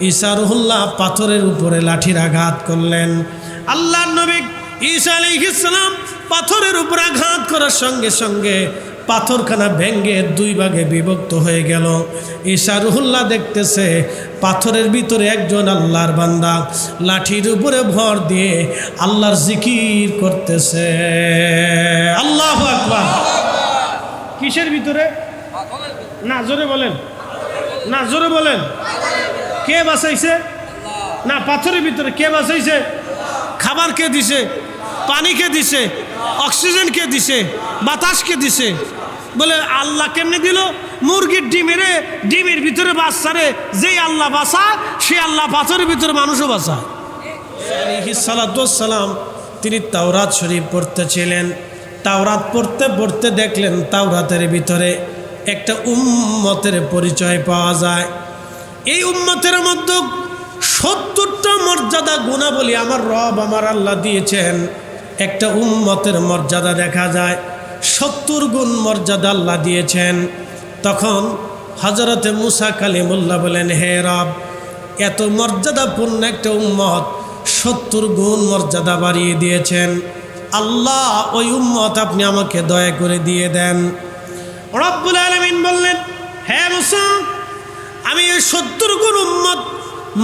ঈসা রুহুল্লাহ পাথরের উপরে লাঠির আঘাত করলেন। আল্লাহ নবী ঈসা ইসলাম পাথরের উপর আঘাত করার সঙ্গে সঙ্গে পাথরখানা ভেঙ্গে দুই ভাগে বিভক্ত হয়ে গেল। ঈশা রুহুল্লাহ দেখতেছে পাথরের ভিতরে একজন আল্লাহর বান্দা লাঠির উপরে ভর দিয়ে আল্লাহর জিকির করতেছে। আল্লাহ আকবার। কিসের ভিতরে? না, জোরে বলেন। না, জোরে বলেন। কে বাঁচাইছে? না, পাথরের ভিতরে কে বাঁচাইছে? খাবার কে দিছে? পানি কে দিছে? অক্সিজেন কে দিছে? বাতাস কে দিছে? বলে, আল্লাহ কেমনে দিল? মুরগির ডিমেরে ডিমের ভিতরে বাচ্চারে যেই আল্লাহ বাসা সে আল্লাহ পাথরের ভিতরে মানুষও বাসা সালাম তিনি তাওরাত শরীফ পড়তেছিলেন। তাওরাত পড়তে পড়তে দেখলেন তাওরাতের ভিতরে একটা উম্মতের পরিচয় পাওয়া যায়। এই উম্মতের মধ্যে সত্তরটা মর্যাদা গুণাবলী আমার রব আমার আল্লাহ দিয়েছেন। একটা উম্মতের মর্যাদা দেখা যায়, সত্তর গুণ মর্যাদা আল্লাহ দিয়েছেন। তখন হজরতে মুসা কালিমুল্লাহ বলেন, হে রব, এত মর্যাদাপূর্ণ একটা উম্মত সত্তর গুণ মর্যাদা বাড়িয়ে দিয়েছেন। আল্লাহ, ওই উম্মত আপনি আমাকে দয়া করে দিয়ে দেন। রব্বুল আলমিন বললেন হ্যাঁ মুসা আমি ওই সত্তর গুণ উম্মত,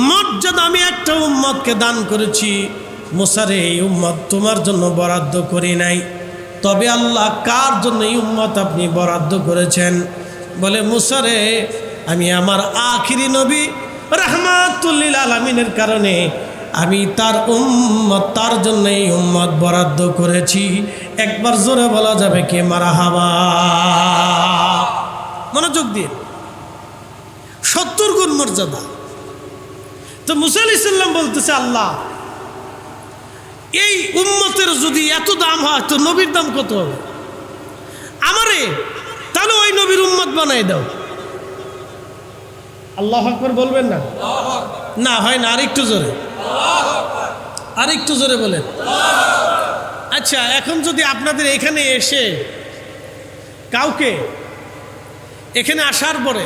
মর্যাদা আমি একটা উম্মতকে দান করেছি। মুসারে এই উম্মত তোমার জন্য বরাদ্দ করি নাই। তবে আল্লাহ কার জন্য এই উম্মত আপনি বরাদ্দ করেছেন? বলে, মুসারে, আমি আমার আখিরি নবী রহমাতুল্লিল আলমিনের কারণে আমি তার উম্মত, তার জন্য এই উম্মত বরাদ্দ করেছি। একবার জোরে বলা যাবে কে মারা হাবা? মনোযোগ দিয়ে। সত্তর গুণ মর্যাদা। তো মুসা বলতেছে, আল্লাহ, এই উম্মতের যদি এত দাম হয়, তো নবীর দাম কত হবে? আমারে, তাহলে ওই নবীর উম্মত বানাই দাও। আল্লাহ আকবর বলবেন না? না, হয় না, আরেকটু জোরে। আরেকটু জোরে বলেন। আচ্ছা এখন যদি আপনাদের এখানে এসে কাউকে এখানে আসার পরে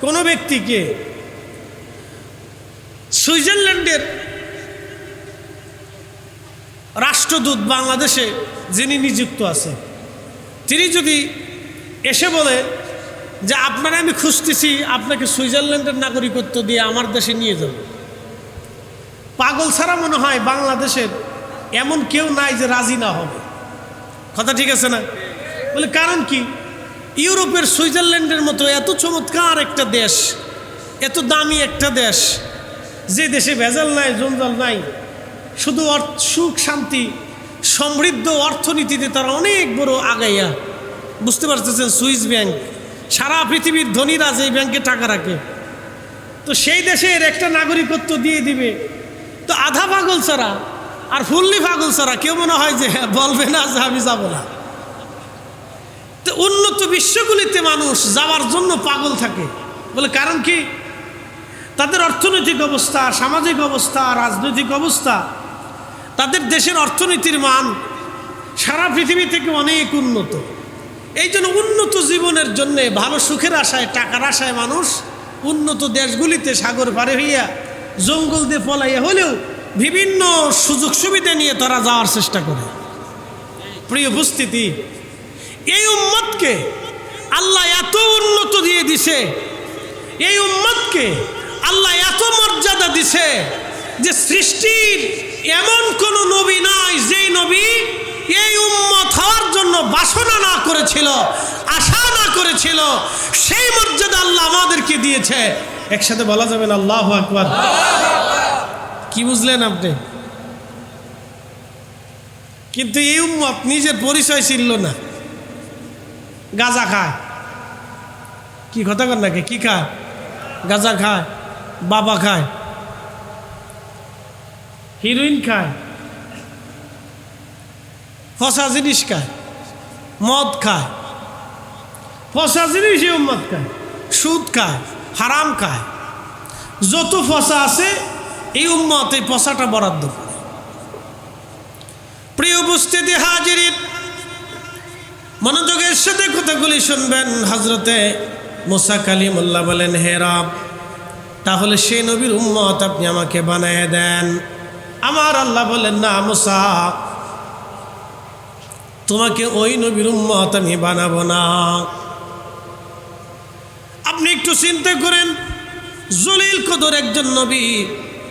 কোনো ব্যক্তিকে সুইজারল্যান্ডের রাষ্ট্রদূত বাংলাদেশে যিনি নিযুক্ত আছে তিনি যদি এসে বলে যে আপনারা আমি খুঁজতেছি, আপনাকে সুইজারল্যান্ডের নাগরিকত্ব দিয়ে আমার দেশে নিয়ে যাব। পাগল ছাড়া মনে হয় বাংলাদেশের এমন কেউ নাই যে রাজি না হবে। কথা ঠিক আছে না? বলে, কারণ কি? ইউরোপের সুইজারল্যান্ডের মতো এত চমৎকার একটা দেশ, এত দামি একটা দেশ, যে দেশে ভেজাল নাই, জঞ্জাল নাই, শুধু সুখ, শান্তি, সমৃদ্ধ অর্থনীতিতে তারা অনেক বড় আগাইয়া, বুঝতে পারতেছেন, সুইস ব্যাংক, সারা পৃথিবীর ধনীরা যে ব্যাংকে টাকা রাখে, তো সেই দেশের একটা নাগরিকত্ব দিয়ে দিবে, তো আধা পাগল ছাড়া আর ফুল্লি পাগল ছাড়া কেউ মনে হয় যে, বলবে না যে আমি যাব না। তো উন্নত বিশ্বগুলিতে মানুষ যাওয়ার জন্য পাগল থাকে। বলে কারণ কি? তাদের অর্থনৈতিক অবস্থা, সামাজিক অবস্থা, রাজনৈতিক অবস্থা, তাদের দেশের অর্থনীতির মান সারা পৃথিবী থেকে অনেক উন্নত। এই জন্য উন্নত জীবনের জন্য, ভালো সুখের আশায়, টাকার আশায় মানুষ উন্নত দেশগুলিতে সাগর পারে হইয়া জঙ্গল দিয়ে পলাইয়া হলেও বিভিন্ন সুযোগ সুবিধা নিয়ে তারা যাওয়ার চেষ্টা করে। প্রিয় উপস্থিতি এই উম্মতকে আল্লাহ এত উন্নত দিয়ে দিছে। এই উম্মতকে আল্লাহ এত মর্যাদা দিছে যে সৃষ্টির এমন কোন নবী নাই, যেই নবী এই উম্মত হওয়ার জন্য বাসনা না করেছিল, আশা না করেছিল, সেই মর্যাদা আল্লাহ আমাদেরকে দিয়েছে। একসাথে বলা যাবে না, আল্লাহ আকবর। কি বুঝলেন আপনি? কিন্তু এই উম্মত নিজের পরিচয় ছিল না। গাজা খায়। কি কথা কর নাকি? কি খায়? গাজা খায়, বাবা খায় হিরোইন খায়, ফসা জিনিস খায়, মদ খায়, ফসা জিনিস মদ খায়, সুদ খায়, হারাম খায়। যত ফসা আছে, এই উম্মত এই ফসাটা বরাদ্দ করে। প্রিয় উপস্থিতি হাজিরিন মনোযোগের সাথে কথাগুলি শুনবেন। হজরতে মোসা কালিমুল্লাহ বলেন, হে রাব, তাহলে সেই নবীর উম্মত আপনি আমাকে বানিয়ে দেন। আমার আল্লাহ বলেন, না মোসা, তোমাকে ওই নবীর উম্মত আমি বানাবো না। আপনি একটু চিন্তা করেন, জলিল কদর একজন নবী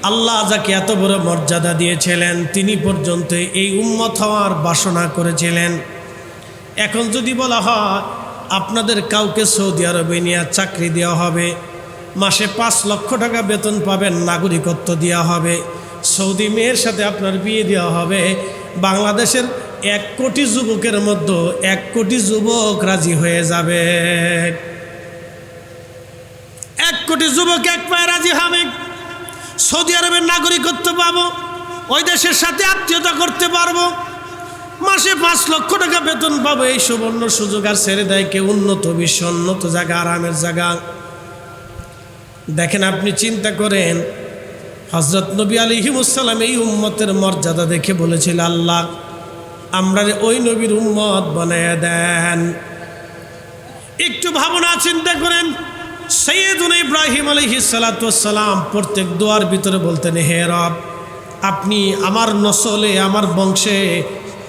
আল্লাহ যাকে এত বড় মর্যাদা দিয়েছিলেন, তিনি পর্যন্ত এই উম্মত হওয়ার বাসনা করেছিলেন। এখন যদি বলা হয়, আপনাদের কাউকে সৌদি আরবে নিয়ে চাকরি দেওয়া হবে, মাসে পাঁচ লক্ষ টাকা বেতন পাবেন, নাগরিকত্ব দেওয়া হবে, সৌদি মেয়ের সাথে আপনার বিয়ে দেওয়া হবে, বাংলাদেশের এক কোটি যুবকের মধ্যে এক কোটি যুবক রাজি হয়ে যাবে। এক কোটি যুবক এক পায়ে রাজি হবে। সৌদি আরবের নাগরিকত্ব পাবো, ওই দেশের সাথে আত্মীয়তা করতে পারব মাসে পাঁচ লক্ষ টাকা বেতন পাবো, এই সুবর্ণ সুযোগ আর ছেড়ে দেয় কেউ উন্নত বিশ্ব উন্নত জায়গা, আরামের জায়গা। দেখেন আপনি চিন্তা করেন হজরত নবী আলিহিমুসাল্লাম এই উম্মতের মর্যাদা দেখে বলেছিল, আল্লাহ, আমরা ওই নবীর উম্মত বানায় দেন। একটু ভাবনা চিন্তা করেন, সৈয়দুন ইব্রাহিম আলহি সালাতাম প্রত্যেক দোয়ার ভিতরে বলতেন, হে রব, আপনি আমার নসলে, আমার বংশে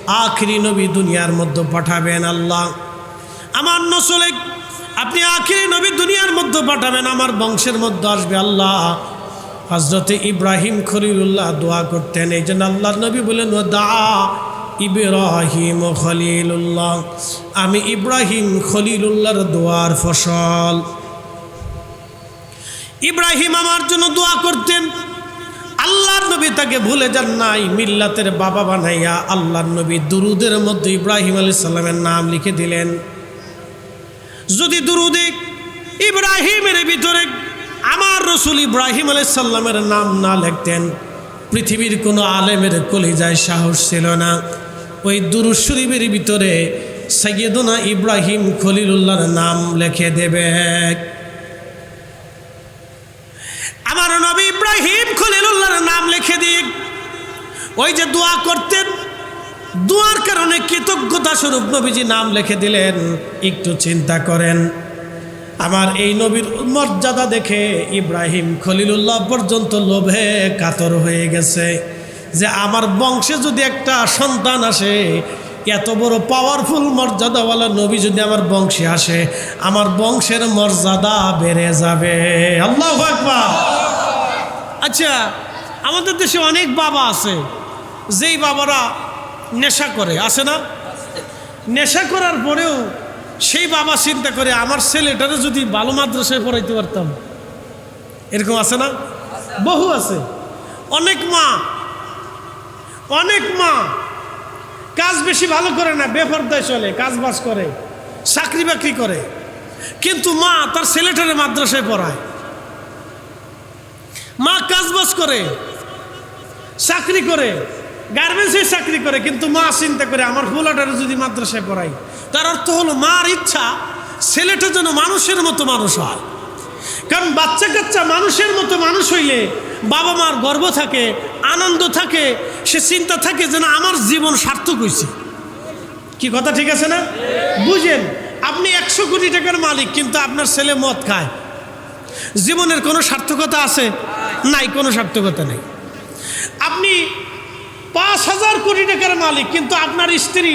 আখরি নবী দুনিয়ার মধ্যে পাঠাবেন আল্লাহ। আমার নসলে আপনি আখরি নবী দুনিয়ার মধ্যে পাঠাবেন, আমার বংশের মধ্যে আসবে আল্লাহ। হজরতে ইব্রাহিম খলিলুল্লাহ দোয়া করতেন, এই জন্য আল্লাহ নবী বলেন ও দা ইব্রাহিম খলিলুল্লাহ। আমি ইব্রাহিম খলিলুল্লাহর দোয়ার ফসল। ইব্রাহিম আমার জন্য দোয়া করতেন। আল্লাহর নবী তাকে ভুলে যান নাই, মিল্লাতের বাবা বানাইয়া আল্লাহর নবী দুরুদের মধ্যে ইব্রাহিম আলী সাল্লামের নাম লিখে দিলেন। যদি দুরুদে ইব্রাহিমের ভিতরে আমার রসুল ইব্রাহিম আলী সাল্লামের নাম না লিখতেন, পৃথিবীর কোনো আলেমের কলিজায় সাহস ছিল না। ওই দুরুদ শরীফের ভিতরে সৈয়দনা ইব্রাহিম খলিলুল্লাহর নাম লিখে দেবে আমার নবী ইব্রাহিম খলিলুল্লাহর নাম লিখে দিক। ওই যে দোয়া করতেন, দোয়ার কারণে কৃতজ্ঞতা স্বরূপ নবীজি নাম লিখে দিলেন, একটু চিন্তা করেন। আমার এই নবীর মর্যাদা দেখে ইব্রাহিম খলিলুল্লাহ পর্যন্ত লোভে কাতর হয়ে গেছে যে আমার বংশে যদি একটা সন্তান আসে, এত বড় পাওয়ারফুল মর্যাদাওয়ালা নবী যদি আমার বংশে আসে, আমার বংশের মর্যাদা বেড়ে যাবে। আল্লাহ আকবার। আচ্ছা আমাদের দেশে অনেক বাবা আছে, যেই বাবারা নেশা করে, আছে না? নেশা করার পরেও সেই বাবা চিন্তা করে, আমার ছেলেটারে যদি ভালো মাদ্রাসায় পড়াইতে পারতাম। এরকম আছে না? বহু আছে। অনেক মা অনেক মা কাজ বেশি ভালো করে না, বেফরদায় চলে কাজ বাজ করে, চাকরি বাকরি করে। কিন্তু মা তার ছেলেটারে মাদ্রাসায় পড়ায়। মা কাজ বাজ করে, চাকরি করে গার্মেন্টসে চাকরি করে, কিন্তু মা চিন্তা করে আমার ফুলাটারে যদি মাদ্রাসায় পড়াই। তার অর্থ হলো মার ইচ্ছা ছেলেটা যেন মানুষের মতো মানুষ হয়। কারণ বাচ্চা কাচ্চা মানুষের মতো মানুষ হইলে বাবা মার গর্ব থাকে, আনন্দ থাকে, সে চিন্তা থাকে যেন আমার জীবন সার্থক হয়েছে কি কথা ঠিক আছে না? বুঝেন, আপনি একশো কোটি টাকার মালিক, কিন্তু আপনার ছেলে মদ খায়। জীবনের কোনো সার্থকতা আছে? নাই, কোনো সার্থকতা নেই। আপনি পাঁচ হাজার কোটি টাকার মালিক, কিন্তু আপনার স্ত্রী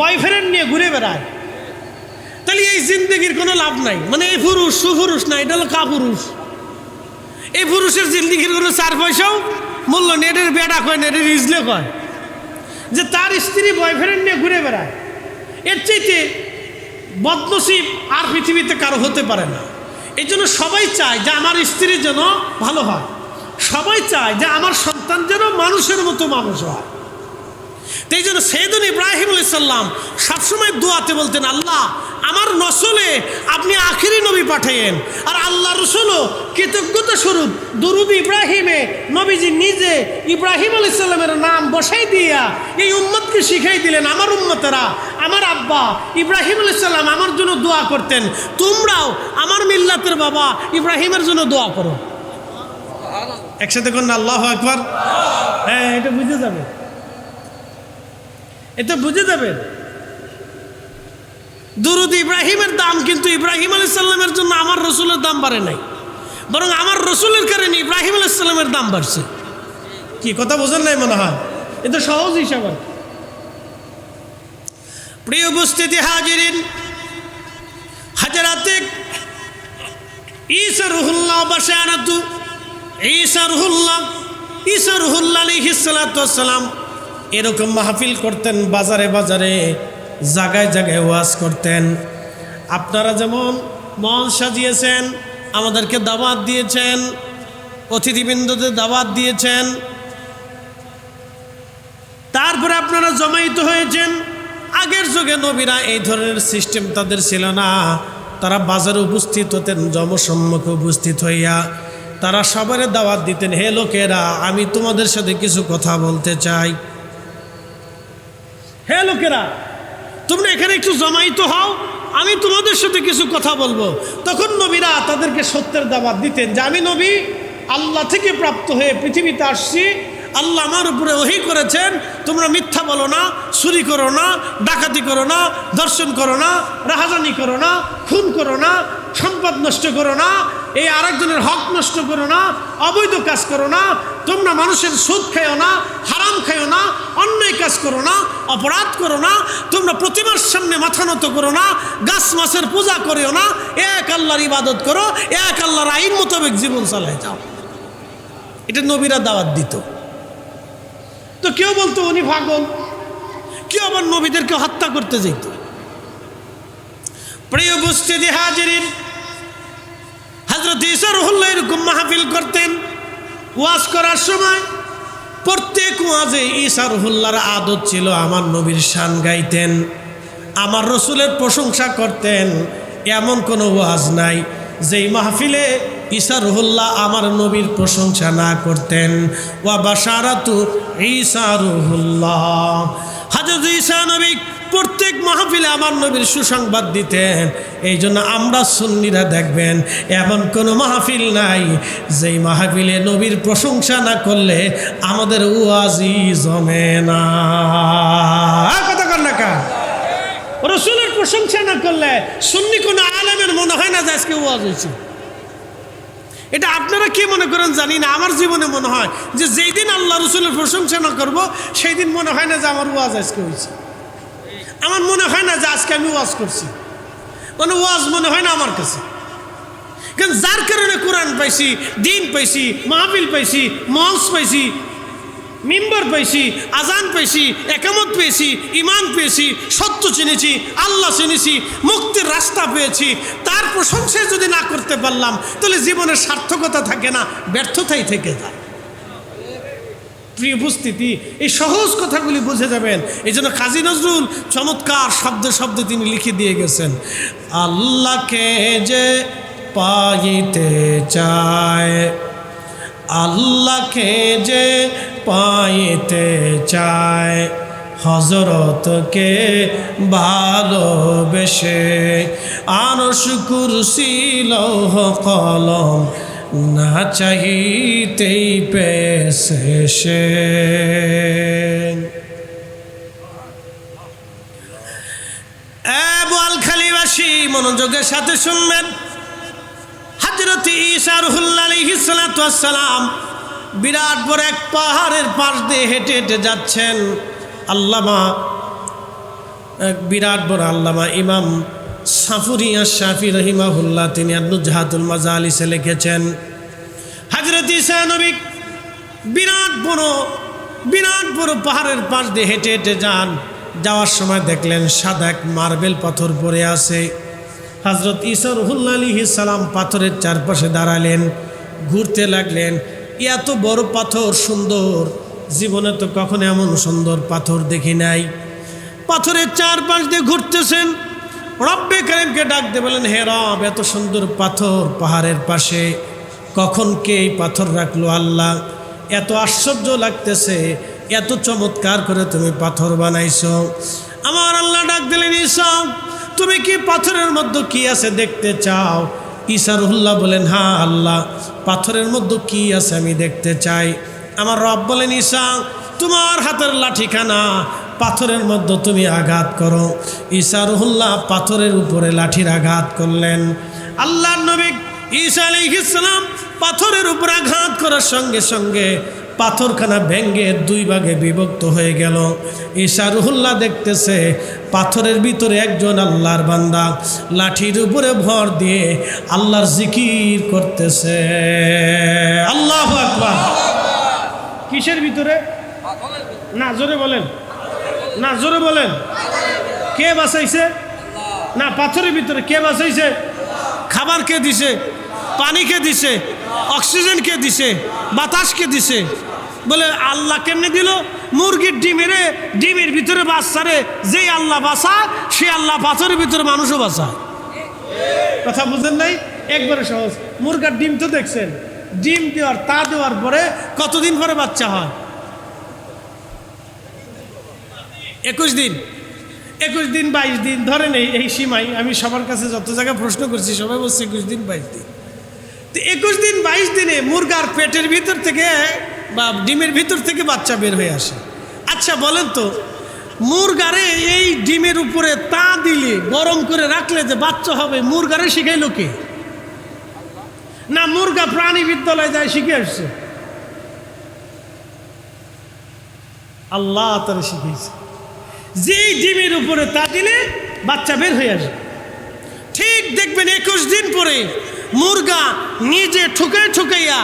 বয়ফ্রেন্ড নিয়ে ঘুরে বেড়ায়। তাহলে এই জিন্দগির কোনো লাভ নাই। মানে এই পুরুষ সুপুরুষ না, এটা হলো কাপুরুষ। এই পুরুষের জিন্দগির কোনো চার পয়সাও মূল্য নেটের বেড়া কয় নেটের ইজলে কয়। যে তার স্ত্রী বয়ফ্রেন্ড নিয়ে ঘুরে বেড়ায়, এর চাইতে বদনসিব আর পৃথিবীতে কারও হতে পারে না। এই জন্য সবাই চায় যে আমার স্ত্রী যেন ভালো হয়। সবাই চায় যে আমার সন্তান যেন মানুষের মতো মানুষ হয়। তাই জন্য সেদিন ইব্রাহিম আলাইসাল্লাম সবসময় দোয়াতে বলতেন, আল্লাহ, আমার নসলে আপনি আখিরি নবী পাঠাইয়েন আর আল্লাহ রসুলও কৃতজ্ঞতা স্বরূপ দুরুদ ইব্রাহিমে নবীজি নিজে ইব্রাহিম আলাইসাল্লামের নাম বসাই দিয়া এই উম্মতকে শিখাই দিলেন, আমার উম্মতেরা, আমার আব্বা ইব্রাহিম আলাইসাল্লাম আমার জন্য দোয়া করতেন। তোমরাও আমার মিল্লাতের বাবা ইব্রাহিমের জন্য দোয়া করো। একসাথে কর না আল্লাহ একবার হ্যাঁ এটা বুঝে যাবে। এটা বুঝে যাবেন দুরুদ ইব্রাহিমের দাম কিন্তু ইব্রাহিম আলী সাল্লামের জন্য আমার রসুলের দাম বাড়ে নাই। বরং আমার রসুলের কারণে ইব্রাহিম আলাইসাল্লামের দাম বাড়ছে। কি, কথা বোঝেন নাই মনে হয়? এটা সহজ হিসাব প্রিয় উপস্থিতি হাজিরিন, হাজারাতে ঈসা রুহুল্লাহ বাসে আনাতু ঈসা রুহুল্লাহ ঈসা রুহুল্লাহ আলিহিসালাম এরকম মাহফিল করতেন, বাজারে বাজারে, জায়গায় জায়গায় ওয়াজ করতেন। আপনারা যেমন মন সাজিয়েছেন, আমাদেরকে দাওয়াত দিয়েছেন, অতিথিবৃন্দদের দাওয়াত দিয়েছেন, তারপরে আপনারা জমায়িত হয়েছেন, আগের যুগে নবীরা এই ধরনের সিস্টেম তাদের ছিল না। তারা বাজারে উপস্থিত হতেন, জমসম্মুখে উপস্থিত হইয়া তারা সবারে দাওয়াত দিতেন, হে লোকেরা, আমি তোমাদের সাথে কিছু কথা বলতে চাই। হে লোকেরা, তোমরা এখানে একটু জমায়িত হও, আমি তোমাদের সাথে কিছু কথা বলব। তখন নবীরা তাদেরকে সত্যের দাবাত দিতেন যে, আমি নবী, আল্লাহ থেকে প্রাপ্ত হয়ে পৃথিবীতে আসছি। আল্লাহ আমার উপরে ওহি করেছেন, তোমরা মিথ্যা বলো না, চুরি করো না, ডাকাতি করো না, দর্শন করো না, রাহাজানি করো না, খুন করো না, সম্পদ নষ্ট করো না এই আরেকজনের হক নষ্ট করো না, অবৈধ কাজ করো না, তোমরা মানুষের সুদ খেও না, হারাম খেও না, অন্যায় কাজ করো না, অপরাধ করো না, তোমরা প্রতিমার সামনে মাথা নত করো না, গাছ মাছের পূজা করিও না, এক আল্লাহর ইবাদত করো, এক আল্লাহর আইন মোতাবেক জীবন চালায় যাও। এটা নবীরা দাওয়াত দিত। তো কেউ বলতো, উনি পাগল। কেউ আবার নবীদেরকে হত্যা করতে যেত প্রিয় উপস্থিতি হাজিরিন হজরত ইসা রহুল্লাহ এরকম মাহফিল করতেন, ওয়াজ করার সময় প্রত্যেক ওয়াজে ঈসা রহুল্লার আদত ছিল আমার নবীর শান গাইতেন, আমার রসুলের প্রশংসা করতেন, এমন কোনো ওয়াজ নাই যেই মাহফিলে ঈসা রহুল্লাহ আমার নবীর প্রশংসা না করতেন। ওয়া বাসারাতু ঈসা রহুল্লাহ। হাজরত ঈসা নবী প্রত্যেক মাহফিলে আমার নবীর সুসংবাদ দিতেন। এই জন্য আমরা সুন্নিরা দেখবেন, এমন কোনো মাহফিল নাই, যেই মাহফিলে নবীর প্রশংসা না করলে আমাদের ওয়াজি জমে না। কথা কর না রসুলের প্রশংসা না করলে সুন্নি কোনো আলেমের মনে হয় না যে আজকে ওয়াজ হয়েছে। এটা আপনারা কি মনে করেন জানি না, আমার জীবনে মনে হয় যে যেই দিন আল্লাহ রসুলের প্রশংসা না করব, সেই দিন মনে হয় না যে আমার ওয়াজ আজকে হয়েছে। আমার মনে হয় না যে আজকে আমি ওয়াজ করছি। মানে ওয়াজ মনে হয় না আমার কাছে। কারণ যার কারণে কোরআন পাইছি, দিন পাইছি, মাহফিল পাইছি, মঞ্চ পাইছি, মিম্বর পেয়েছি আজান পেয়েছি একামত পেয়েছি, ইমান পেয়েছি, সত্য চিনেছি, আল্লাহ চিনেছি, মুক্তির রাস্তা পেয়েছি, তার প্রশংসায় যদি না করতে পারলাম, তাহলে জীবনের সার্থকতা থাকে না, ব্যর্থতাই থেকে যায়। প্রিয় উপস্থিতি, এই সহজ কথাগুলি বুঝে যাবেন। এই জন্য কাজী নজরুল চমৎকার শব্দে শব্দে তিনি লিখে দিয়ে গেছেন, আল্লাহকে যে পাইতে চায়, আল্লাহকে যে পাইতে চায় হজরতকে ভালোবেসে আনস কুরসি, লৌহ কলম না চাহিতেই পেছে সে। মনোযোগের সাথে শুনবেন। হাজরত হুল্লাম বিরাট বড় এক পাহাড়ের পাশ দিয়ে হেঁটে হেঁটে যাচ্ছেন। আল্লামা, এক বিরাট বড় আল্লামা ইমাম সাফুরিয়া শাফি রহিমাহুল্লাহ, তিনি আব্দুজাহাতুল মাজা আলিসে লিখেছেন, হাজরত ঈসা নবী বিরাট বড় বিরাট বড় পাহাড়ের পাশ দিয়ে হেঁটে হেঁটে যান। যাওয়ার সময় দেখলেন সাদা এক মার্বেল পাথর পড়ে আছে। হজরত ঈসা রহুল্লা আলী সালাম পাথরের চারপাশে দাঁড়ালেন, ঘুরতে লাগলেন, এত বড় পাথর সুন্দর, জীবনে তো কখনো এমন সুন্দর পাথর দেখি নাই। পাথরের চারপাশ দিয়ে ঘুরতেছেন রব্বে কারিমকে ডাকতে বলেন হে রব, এত সুন্দর পাথর পাহাড়ের পাশে। কখন কে এই পাথর রাখল আল্লাহ? এত আশ্চর্য লাগতেছে, এত চমৎকার করে তুমি পাথর বানাইছো। আমার আল্লাহ ডাক দিলেন ইসব তুমি কি পাথরের মধ্যে কি আছে দেখতে চাও? ইসারুল্লাহ বলেন হ্যাঁ আল্লাহ, পাথরের মধ্যে কি আছে আমি দেখতে চাই। আমার রব বলেন ঈশা তোমার হাতের লাঠিখানা পাথরের মধ্যে তুমি আঘাত করো। ঈশারুল্লাহ পাথরের উপরে লাঠির আঘাত করলেন। আল্লাহ নবী ঈসা ইসলাম পাথরের উপরে আঘাত করার সঙ্গে সঙ্গে পাথরখানা ভেঙ্গে দুই ভাগে বিভক্ত হয়ে গেল। ঈশা রুহুল্লাহ দেখতেছে পাথরের ভিতরে একজন আল্লাহর বান্দা লাঠির উপরে ভর দিয়ে আল্লাহর জিকির করতেছে। আল্লাহ আকবার। কিসের ভিতরে। না জোরে বলেন। না, জোরে বলেন। কে বাঁচাইছে? না, পাথরের ভিতরে কে বাঁচাইছে? খাবার কে দিছে? পানি কে দিছে? অক্সিজেন কে দিছে? বাতাস কে দিছে? বলে, আল্লাহ কেমনে দিল? মুরগির ডিমেরে ডিমের ভিতরে বাচ্চারে যেই আল্লাহ বাসা সে আল্লাহ পাথরের ভিতরে মানুষও বাঁচায়। কথা বুঝেন নাই? একবারে সহজ। মুরগার ডিম তো দেখছেন। ডিম দেওয়ার, তা দেওয়ার পরে কতদিন পরে বাচ্চা হয়? একুশ দিন। একুশ দিন, বাইশ দিন, ধরেন এই এই সীমাই আমি সবার কাছে যত জায়গায় প্রশ্ন করছি, সবাই বলছে একুশ দিন, বাইশ দিন। তো একুশ দিন, বাইশ দিনে মুরগার পেটের ভিতর থেকে বা ডিমের ভিতর থেকে বাচ্চা বের হয়ে আসে। আচ্ছা বলেন তো, মুরগারে এই ডিমের উপরে তা দিলে, গরম করে রাখলে যে বাচ্চা হবে, মুরগারে শিখাই লোকে না, মুরগা প্রাণী বিদ্যালয় যায়, শিখে আসছে। আল্লাহ তারা শিখিয়েছে যেই ডিমের উপরে তা দিলে বাচ্চা বের হয়ে আসে ঠিক দেখবেন একুশ দিন পরে মুরগা নিজে ঠুকাই ঠুকাইয়া,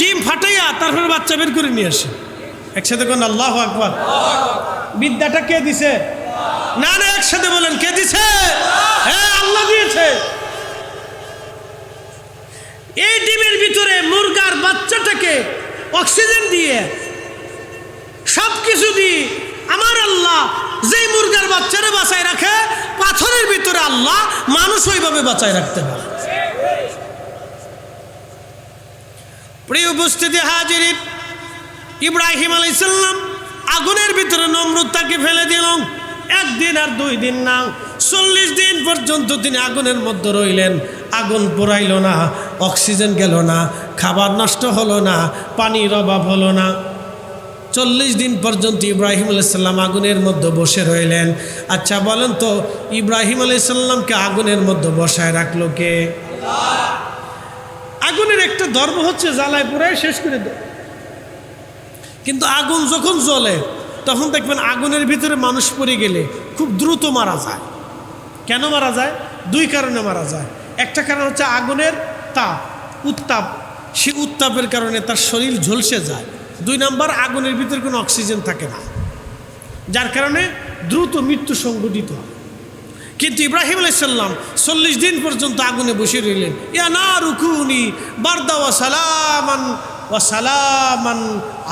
ডিম ফাটাইয়া তারপরে বাচ্চা বের করে নিয়ে আসে। একসাথে কোন, আল্লাহ আকবর। বিদ্যাটা কে দিছে? না না, একসাথে বলেন, কে দিছে? হ্যাঁ আল্লাহ দিয়েছে। এই ডিমের ভিতরে মুরগার বাচ্চাটাকে অক্সিজেন দিয়ে সব কিছু দিয়ে আমার আল্লাহ যেই মুরগার বাচ্চারে বাঁচায় রাখে, পাথরের ভিতরে আল্লাহ মানুষ ওইভাবে বাঁচায় রাখতে পারে। প্রিয় উপস্থিতি হাজির, ইব্রাহিম আলাইসাল্লাম আগুনের ভিতরে নমরুদ তাকে ফেলে দিল। একদিন আর দুই দিন না, চল্লিশ দিন পর্যন্ত তিনি আগুনের মধ্যে রইলেন। আগুন পোড়াইল না, অক্সিজেন গেল না, খাবার নষ্ট হলো না, পানির অভাব হলো না। চল্লিশ দিন পর্যন্ত ইব্রাহিম আলাইসাল্লাম আগুনের মধ্যে বসে রইলেন। আচ্ছা বলেন তো, ইব্রাহিম আলাইসাল্লামকে আগুনের মধ্যে বসায় রাখল কে? আগুনের একটা ধর্ম হচ্ছে জ্বালায় পুরায় শেষ করে দেয়। কিন্তু আগুন যখন জ্বলে, তখন দেখবেন আগুনের ভিতরে মানুষ পড়ে গেলে খুব দ্রুত মারা যায়। কেন মারা যায়? দুই কারণে মারা যায়। একটা কারণ হচ্ছে আগুনের তাপ, উত্তাপ। সে উত্তাপের কারণে তার শরীর ঝলসে যায়। দুই নাম্বার, আগুনের ভিতরে কোনো অক্সিজেন থাকে না। যার কারণে দ্রুত মৃত্যু সংঘটিত হয়। কিন্তু ইব্রাহিম আলাইসাল্লাম চল্লিশ দিন পর্যন্ত আগুনে বসে রইলেন। ইয়া না রুকুনি বারদা ওয়া সালামান ওয়া সালামান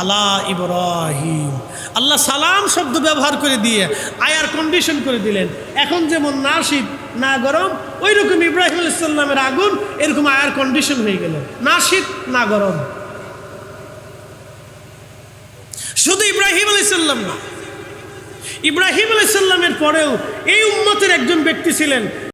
আলা ইব্রাহিম। আল্লাহ সালাম শব্দ ব্যবহার করে দিয়ে আয়ার কন্ডিশন করে দিলেন। এখন যেমন না শীত, না গরম ওই রকম ইব্রাহিম আলাইসাল্লামের আগুন এরকম আয়ার কন্ডিশন হয়ে গেল। না শীত, না গরম। শুধু ইব্রাহিম আলাইসাল্লাম না। ইব্রাহিম আলাইসাল্লামের পরেও এই উম্মতের একজন ব্যক্তি ছিলেন